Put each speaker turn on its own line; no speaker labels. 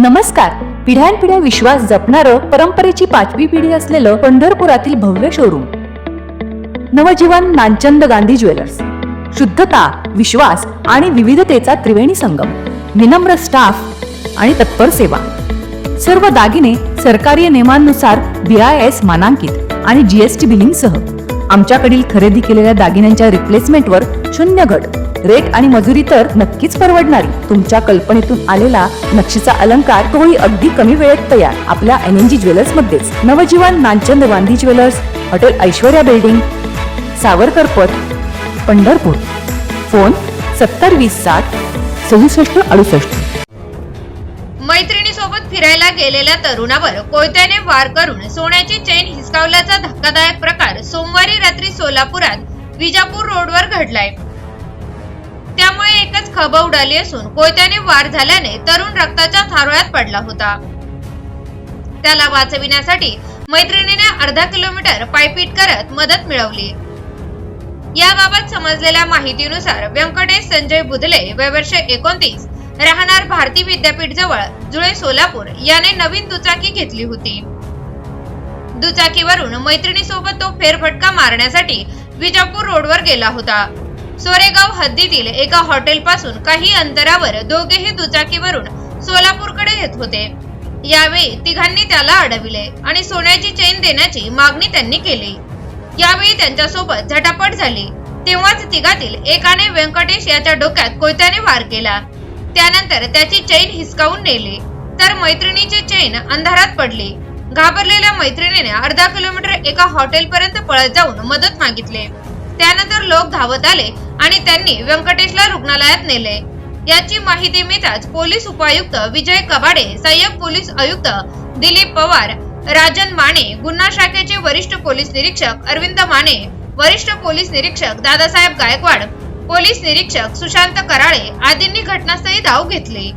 नमस्कार. पिढ्यानपिढ्या विश्वास जपणारं परंपरेची पाचवी पिढी असलेलं पंढरपुरातील भव्य शोरूम नवजीवन नानचंद गांधी ज्वेलर्स. शुद्धता विश्वास आणि विविधतेचा त्रिवेणी संगम. विनम्र स्टाफ आणि तत्पर सेवा. सर्व दागिने सरकारी नियमांनुसार बी आय एस मानांकित आणि जीएसटी बिलिंगसह आमच्याकडील खरेदी केलेल्या दागिन्यांच्या रिप्लेसमेंटवर शून्य घट रेट आणि मजुरी तर नक्कीच परवडणारी. तुमच्या कल्पनेतून आलेला नक्षीचा अलंकार तोही अगदी कमी वेळेत तयार. आपल्या एन एन जी ज्वेलर्स मध्येच. Navjeevan Nanchand Gandhi jewellers hotel Aishwarya building Savarkar Path Pandharpur. Phone सत्तर वीस साठ सदुसष्ट अडुसष्ट.
मैत्रिणीसोबत फिरायला गेलेल्या तरुणावर कोयत्याने वार करून सोन्याची चेन हिसकावल्याचा धक्कादायक प्रकार सोमवारी रात्री सोलापुरात विजापूर रोडवर घडलाय. त्यामुळे एकच खब उडाली असून कोयत्याने वार झाल्याने तरुण रक्ताच्या थारोळ्यात पडला होता. त्याला वाचविण्यासाठी मैत्रिणीने अर्धा किलोमीटर पायपीट करत मदत मिळवली. याबाबत समजलेल्या माहितीनुसार व्यंकटेश संजय बुधले वय वर्ष एकोणतीस राहणार भारती विद्यापीठ जवळ जुळे सोलापूर याने नवीन दुचाकी घेतली होती. दुचाकीवरून मैत्रिणीसोबत तो फेरफटका मारण्यासाठी विजापूर रोडवर गेला होता. सोरेगाव हद्दीतील एका हॉटेलपासून काही अंतरावर दोघेही दुचाकीवरून सोलापूरकडे येत होते. यावेळी तिघांनी त्याला अडविले आणि सोन्याची चेन देण्याची मागणी त्यांनी केली. यावेळी त्यांच्यासोबत झटापट झाली. तेव्हाच तिघातील एकाने व्यंकटेश याच्या डोक्यात कोयत्याने वार केला. त्यानंतर त्याची चैन हिसकावून नेली. तर मैत्रिणीची चैन अंधारात पडली. घाबरलेल्या मैत्रिणीने अर्धा किलोमीटर एका हॉटेलपर्यंत पळत जाऊन मदत मागितली. त्यानंतर लोक धावत आले आणि त्यांनी व्यंकटेशला रुग्णालयात नेले. याची माहिती मिळताच पोलीस उपायुक्त विजय कबाडे सहाय्यक पोलीस आयुक्त दिलीप पवार राजन माने गुन्हा शाखेचे वरिष्ठ पोलीस निरीक्षक अरविंद माने वरिष्ठ पोलीस निरीक्षक दादासाहेब गायकवाड पोलीस निरीक्षक सुशांत कराळे आदींनी घटनास्थळी धाव घेतली.